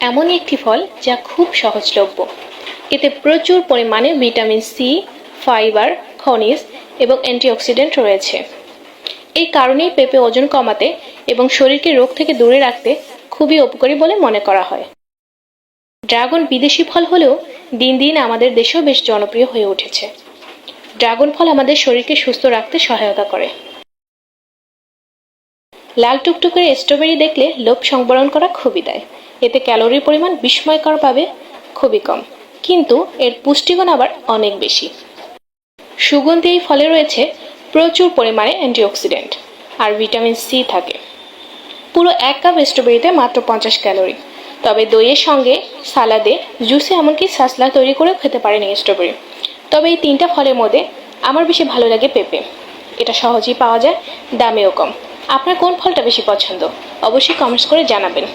এমনই একটি ফল যা খুব সহজলভ্য। এতে প্রচুর পরিমাণে ভিটামিন সি, ফাইবার, খনিজ এবং অ্যান্টিঅক্সিডেন্ট রয়েছে। এই কারণেই পেঁপে ওজন কমাতে এবং শরীরকে রোগ থেকে দূরে রাখতে খুবই উপকারী বলে মনে করা হয়। ড্রাগন বিদেশি ফল হলেও দিন দিন আমাদের দেশেও বেশ জনপ্রিয় হয়ে উঠেছে। ড্রাগন ফল আমাদের শরীরকে সুস্থ রাখতে সহায়তা করে। লাল টুকটুকের স্ট্রবেরি দেখলে লোভ সংবরণ করা খুবই দেয়। এতে ক্যালোরির পরিমাণ বিস্ময়করভাবে খুবই কম। কিন্তু এর পুষ্টিগুণ আবার অনেক বেশি। সুগন্ধি এই ফলে রয়েছে প্রচুর পরিমাণে অ্যান্টিঅক্সিডেন্ট আর ভিটামিন সি থাকে। পুরো এক কাপ স্ট্রবেরিতে মাত্র পঞ্চাশ ক্যালোরি। তবে দইয়ের সঙ্গে সালাদে, জুসে এমনকি সাসলা তৈরি করেও খেতে পারেন এই স্ট্রবেরি। তবে এই তিনটা ফলের মধ্যে আমার বেশি ভালো লাগে পেঁপে। এটা সহজেই পাওয়া যায়, দামেও কম। আপনার কোন ফলটা বেশি পছন্দ? অবশ্যই কমেন্টস করে জানাবেন।